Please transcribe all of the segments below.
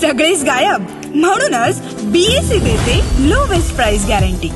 सगळेच गायब. म्हणूनच बीएससी देते लो वेस्ट प्राइस गॅरंटी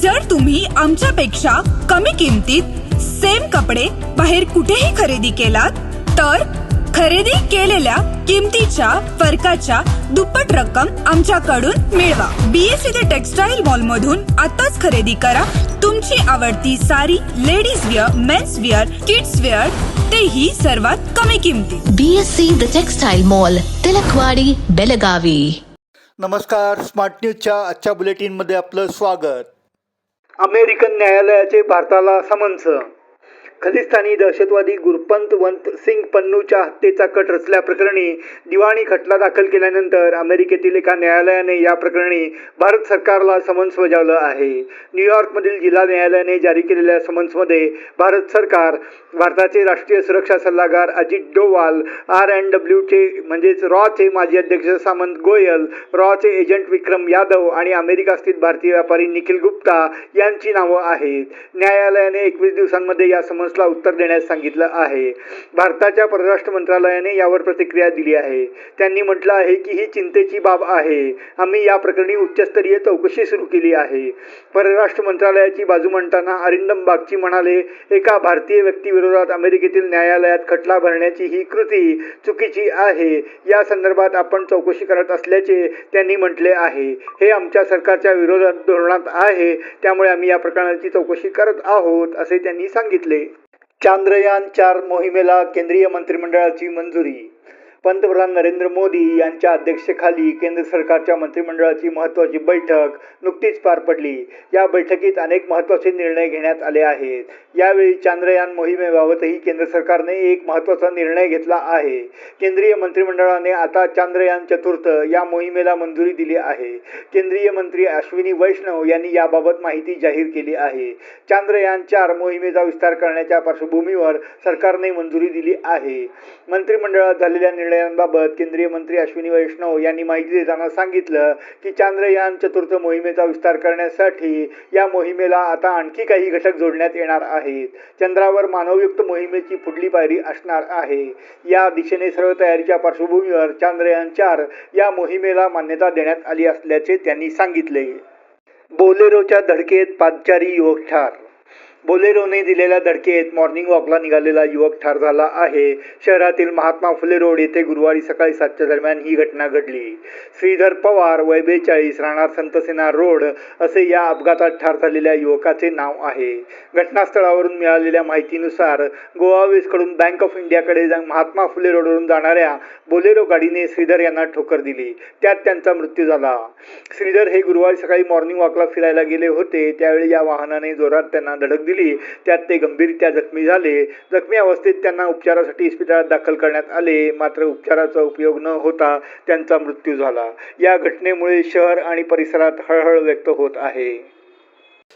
जर तुम्ही आमच्यापेक्षा कमी किमतीत सेम कपडे बाहेर कुठेही खरेदी केलात तर खरेदी केलेल्या किमतीच्या फरकाच्या दुप्पट रक्कम आमच्याकडून मिळवा. बीएससी द टेक्सटाईल मॉल मधून आताच खरेदी करा. तुमची आवडती sari ladies wear men's wear kids wear तेही सर्वात कमी किमतीत BSc The Textile Mall, Tilakwadi Belagavi नमस्कार स्मार्ट न्यूजच्या आजच्या बुलेटिनमध्ये आपलं स्वागत. अमेरिकन न्यायालयाचे भारताला समन्स. खलिस्तानी दहशतवादी गुरपंतवंत सिंग पन्नूच्या हत्येचा कट रचल्याप्रकरणी दिवाणी खटला दाखल केल्यानंतर अमेरिकेतील एका न्यायालयाने या प्रकरणी भारत सरकारला समन्स बजावलं आहे. न्यूयॉर्कमधील जिल्हा न्यायालयाने जारी केलेल्या समन्समध्ये भारत सरकार भारताचे राष्ट्रीय सुरक्षा सल्लागार अजित डोवाल आर अँड डब्ल्यूचे म्हणजेच रॉचे माजी अध्यक्ष सामंत गोयल रॉचे एजंट विक्रम यादव आणि अमेरिका स्थित भारतीय व्यापारी निखिल गुप्ता यांची नावं आहेत. न्यायालयाने एकवीस दिवसांमध्ये या समन्स प्रश्नाला उत्तर देण्यास सांगितलं आहे. भारताच्या परराष्ट्र मंत्रालयाने यावर प्रतिक्रिया दिली आहे. त्यांनी म्हटलं आहे की ही चिंतेची बाब आहे. आम्ही या प्रकरणी उच्चस्तरीय चौकशी सुरू केली आहे. परराष्ट्र मंत्रालयाची बाजू मांडताना अरिंदम बागची म्हणाले एका भारतीय व्यक्तीविरोधात अमेरिकेतील न्यायालयात खटला भरण्याची ही कृती चुकीची आहे. या संदर्भात आपण चौकशी करत असल्याचे त्यांनी म्हटले आहे. हे आमच्या सरकारच्या विरोधात धोरणात आहे. त्यामुळे आम्ही या प्रकरणाची चौकशी करत आहोत असे त्यांनी सांगितले. चांद्रयान चार मोहिमेला केंद्रीय मंत्रिमंडळाची मंजुरी पंतप्रधान नरेंद्र मोदी यांच्या अध्यक्षतेखाली केंद्र सरकारच्या मंत्रिमंडळाची महत्त्वाची बैठक नुकतीच पार पडली. या बैठकीत अनेक महत्त्वाचे निर्णय घेण्यात आले आहेत. यावेळी चांद्रयान मोहिमेबाबतही केंद्र सरकारने एक महत्त्वाचा निर्णय घेतला आहे. केंद्रीय मंत्रिमंडळाने आता चांद्रयान चतुर्थ या मोहिमेला मंजुरी दिली आहे. केंद्रीय मंत्री अश्विनी वैष्णव यांनी याबाबत माहिती जाहीर केली आहे. चांद्रयान चार मोहिमेचा विस्तार करण्याच्या पार्श्वभूमीवर सरकारने मंजुरी दिली आहे. मंत्रिमंडळात झालेल्या निर्णय निर्णयांबाबत केंद्रीय मंत्री अश्विनी वैष्णव यांनी माहिती देताना सांगितलं की चांद्रयान चतुर्थ मोहिमेचा विस्तार करण्यासाठी या मोहिमेला आता आणखी काही घटक जोडण्यात येणार आहेत. चंद्रावर मानवयुक्त मोहिमेची पुढली पायरी असणार आहे. या दिशेने सर्व तयारीच्या पार्श्वभूमीवर चांद्रयान चार या मोहिमेला मान्यता देण्यात आली असल्याचे त्यांनी सांगितले. बोलेरोच्या धडकेत पादचारी युवक ठार बोलेरोने दिलेल्या धडकेत मॉर्निंग वॉकला निघालेला युवक ठार झाला आहे. शहरातील महात्मा फुले रोड येथे गुरुवारी सकाळी सातच्या दरम्यान ही घटना घडली. श्रीधर पवार वय बेचाळीस राहणार संतसेना रोड असे या अपघातात ठार झालेल्या युवकाचे नाव आहे. घटनास्थळावरून मिळालेल्या माहितीनुसार गोवा वेस्टकडून बँक ऑफ इंडियाकडे महात्मा फुले रोडवरून जाणाऱ्या बोलेरो गाडीने श्रीधर यांना ठोकर दिली. त्यात त्यांचा मृत्यू झाला. श्रीधर हे गुरुवारी सकाळी मॉर्निंग वॉकला फिरायला गेले होते. त्यावेळी या वाहनाने जोरात त्यांना धडक दिली. त्यात ते गंभीररित्या जखमी झाले. जखमी अवस्थेत त्यांना उपचारासाठी इस्पितळात दाखल करण्यात आले. मात्र उपचाराचा उपयोग न होता त्यांचा मृत्यू झाला. या घटनेमुळे शहर आणि परिसरात हळहळ व्यक्त होत आहे.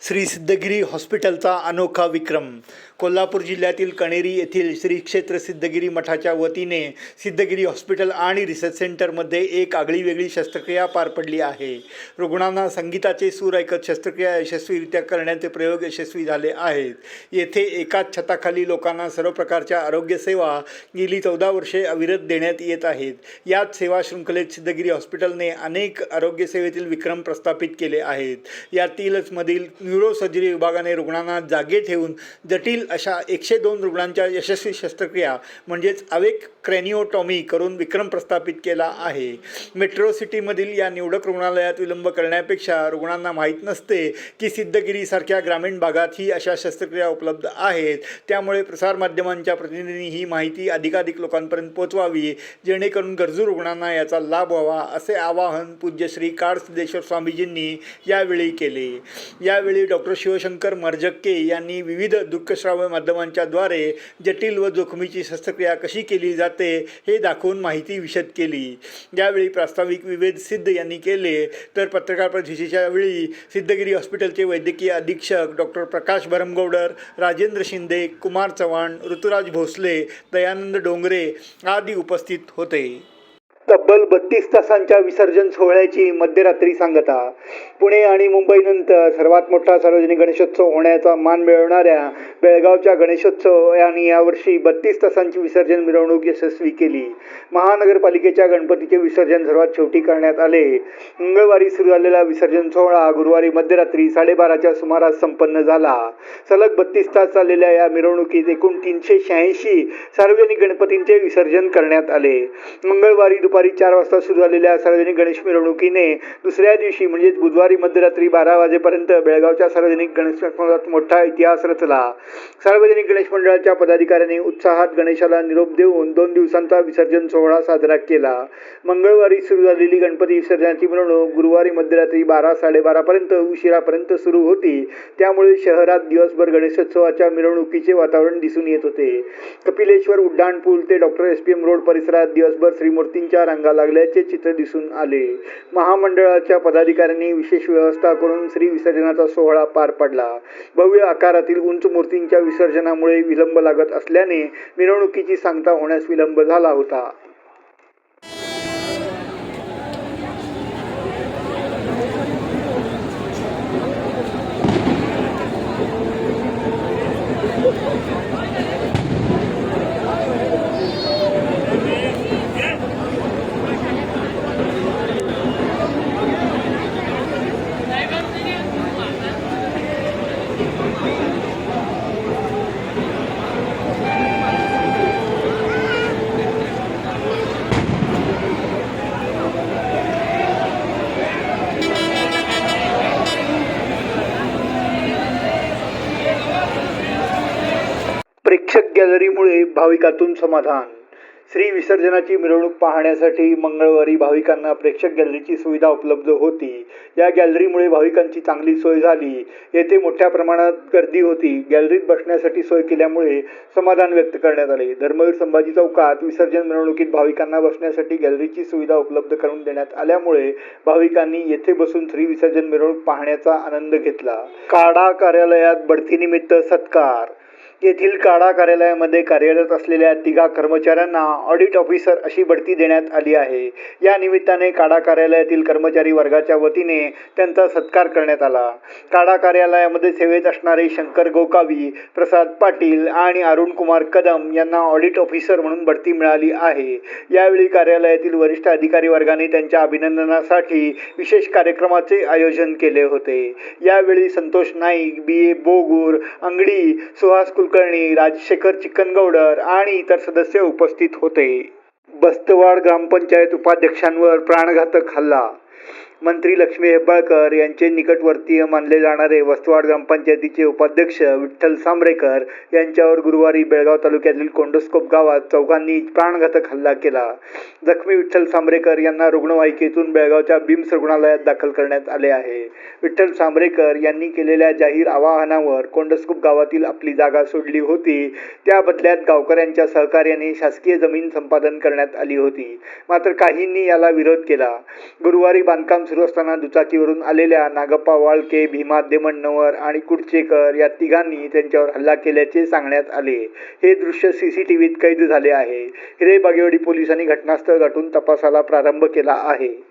श्री सिद्धगिरी हॉस्पिटलचा अनोखा विक्रम. कोल्हापूर जिल्ह्यातील कणेरी येथील श्री क्षेत्र सिद्धगिरी मठाच्या वतीने सिद्धगिरी हॉस्पिटल आणि रिसर्च सेंटरमध्ये एक आगळी वेगळी शस्त्रक्रिया पार पडली आहे. रुग्णांना संगीताचे सूर ऐकत शस्त्रक्रिया यशस्वीरित्या करण्याचे प्रयोग यशस्वी झाले आहेत. येथे एकाच छताखाली लोकांना सर्व प्रकारच्या आरोग्यसेवा गेली चौदा वर्षे अविरत देण्यात येत आहेत. याच सेवा शृंखलेत सिद्धगिरी हॉस्पिटलने अनेक आरोग्यसेवेतील विक्रम प्रस्थापित केले आहेत. यातीलच मधील न्यूरोसर्जरी विभागाने रुग्णांना जागे ठेवून जटिल अशा एकशे दोन रुग्णांच्या यशस्वी शस्त्रक्रिया म्हणजेच अवेक क्रॅनिओटॉमी करून विक्रम प्रस्थापित केला आहे. मेट्रो सिटीमधील या निवडक रुग्णालयात विलंब करण्यापेक्षा रुग्णांना माहीत नसते की सिद्धगिरीसारख्या ग्रामीण भागात ही अशा शस्त्रक्रिया उपलब्ध आहेत. त्यामुळे प्रसारमाध्यमांच्या प्रतिनिधींनी ही माहिती अधिकाधिक लोकांपर्यंत पोहोचवावी जेणेकरून गरजू रुग्णांना याचा लाभ व्हावा असे आवाहन पूज्य श्री काळ सिद्धेश्वर स्वामीजींनी यावेळी केले. यावेळी डॉक्टर शिवशंकर मर्जक्के यांनी विविध दुःखश्राव दृकश्राव्य माध्यमांच्याद्वारे जटिल व जोखमीची शस्त्रक्रिया कशी केली जाते हे दाखवून माहिती विशद केली. यावेळी प्रास्ताविक विवेद सिद्ध यांनी केले. तर पत्रकार परिषदेच्या वेळी सिद्धगिरी हॉस्पिटलचे वैद्यकीय अधीक्षक डॉक्टर प्रकाश भरमगौडर राजेंद्र शिंदे कुमार चव्हाण ऋतुराज भोसले दयानंद डोंगरे आदी उपस्थित होते. तब्बल बत्तीस तासांच्या विसर्जन सोहळ्याची मध्यरात्री सांगता. पुणे आणि मुंबईनंतर सर्वात मोठा सार्वजनिक गणेशोत्सव होण्याचा मान मिळवणाऱ्या बेळगावच्या गणेशोत्सव यांनी यावर्षी बत्तीस तासांची विसर्जन मिरवणूक यशस्वी केली. महानगरपालिकेच्या गणपतीचे विसर्जन सर्वात शेवटी करण्यात आले. मंगळवारी सुरू झालेला विसर्जन सोहळा गुरुवारी मध्यरात्री साडेबाराच्या सुमारास संपन्न झाला. सलग बत्तीस तास चाललेल्या या मिरवणुकीत एकूण तीनशे शहाऐंशी सार्वजनिक गणपतींचे विसर्जन करण्यात आले. मंगळवारी दुपारी चार वाजता सुरू झालेल्या सार्वजनिक गणेश मिरवणुकीने दुसऱ्या दिवशी म्हणजेच बुधवारी मध्यरात्री बारा वाजेपर्यंत बेळगावच्या सार्वजनिक गणेश मंडळात मोठा इतिहास रचला. सार्वजनिक गणेश मंडळाच्या पदाधिकाऱ्यांनी उत्साहात गणेशाला निरोप देऊन दोन दिवसांचा विसर्जन सोहळा साजरा केला. मंगळवारी सुरू झालेली गणपती विसर्जनाची मिरवणूक गुरुवारी मध्यरात्री बारा साडेबारापर्यंत उशिरापर्यंत सुरू होती. त्यामुळे शहरात दिवसभर गणेशोत्सवाच्या मिरवणुकीचे वातावरण दिसून येत होते. कपिलेश्वर उड्डाणपूल ते doctor S P M road परिसरात दिवसभर श्रीमूर्तींच्या रंगा लागल्याचे चित्र दिसून आले. महामंडळाच्या पदाधिकाऱ्यांनी विशेष व्यवस्था करून श्री विसर्जनाचा सोहळा पार पडला. भव्य आकारातील उंच मूर्तींच्या विसर्जनामुळे विलंब लागत असल्याने मिरवणुकीची सांगता होण्यास विलंब झाला होता प्रेक्षक गॅलरीमुळे भाविकातून समाधान. श्री विसर्जनाची मिरवणूक पाहण्यासाठी मंगळवारी भाविकांना प्रेक्षक गॅलरीची सुविधा उपलब्ध होती. या गॅलरीमुळे भाविकांची चांगली सोय झाली. येथे मोठ्या प्रमाणात गर्दी होती. गॅलरीत बसण्यासाठी सोय केल्यामुळे समाधान व्यक्त करण्यात आले. धर्मवीर संभाजी चौकात विसर्जन मिरवणुकीत भाविकांना बसण्यासाठी गॅलरीची सुविधा उपलब्ध करून देण्यात आल्यामुळे भाविकांनी येथे बसून श्री विसर्जन मिरवणूक पाहण्याचा आनंद घेतला. काडा कार्यालयात बढतीनिमित्त सत्कार. येथील काडा कार्यालयामध्ये कार्यरत असलेल्या तिघा कर्मचाऱ्यांना ऑडिट ऑफिसर अशी बढती देण्यात आली आहे. या निमित्ताने काडा कार्यालयातील कर्मचारी वर्गाच्या वतीने त्यांचा सत्कार करण्यात आला. काडा कार्यालयामध्ये सेवेत असणारे शंकर गोकावी प्रसाद पाटील आणि अरुण कुमार कदम यांना ऑडिट ऑफिसर म्हणून बढती मिळाली आहे. यावेळी कार्यालयातील वरिष्ठ अधिकारी वर्गाने त्यांच्या अभिनंदनासाठी विशेष कार्यक्रमाचे आयोजन केले होते. यावेळी संतोष नाईक बी ए बोगूर अंगडी सुहास कुल कुलकर्णी राजशेखर चिकनगौडर आणि इतर सदस्य उपस्थित होते. बस्तवाड ग्रामपंचायत उपाध्यक्षांवर प्राणघातक हल्ला मंत्री लक्ष्मी हेब्बाळकर यांचे निकटवर्तीय मानले जाणारे वस्तवाड ग्रामपंचायतीचे उपाध्यक्ष विठ्ठल सांबरेकर यांच्यावर गुरुवारी बेळगाव तालुक्यातील कोंडोस्कोप गावात चौघांनी प्राणघातक हल्ला केला. जखमी विठ्ठल सांबरेकर यांना रुग्णवाहिकेतून बेळगावच्या बिम्स रुग्णालयात दाखल करण्यात आले आहे. विठ्ठल सांबरेकर यांनी केलेल्या जाहीर आवाहनावर कोंडस्कोप गावातील आपली जागा सोडली होती. त्या बदल्यात गावकऱ्यांच्या सहकार्याने शासकीय जमीन संपादन करण्यात आली होती. मात्र काहींनी याला विरोध केला. गुरुवारी बांधकाम सुरू असताना दुचाकीवरून आलेल्या नागप्पा वाळके भीमा देमणनवर आणि कुडचेकर या तिघांनी त्यांच्यावर हल्ला केल्याचे सांगण्यात आले. हे दृश्य सीसीटीव्हीत कैद झाले आहे. हिरे बागेवाडी पोलिसांनी घटनास्थळ गाठून तपासाला प्रारंभ केला आहे.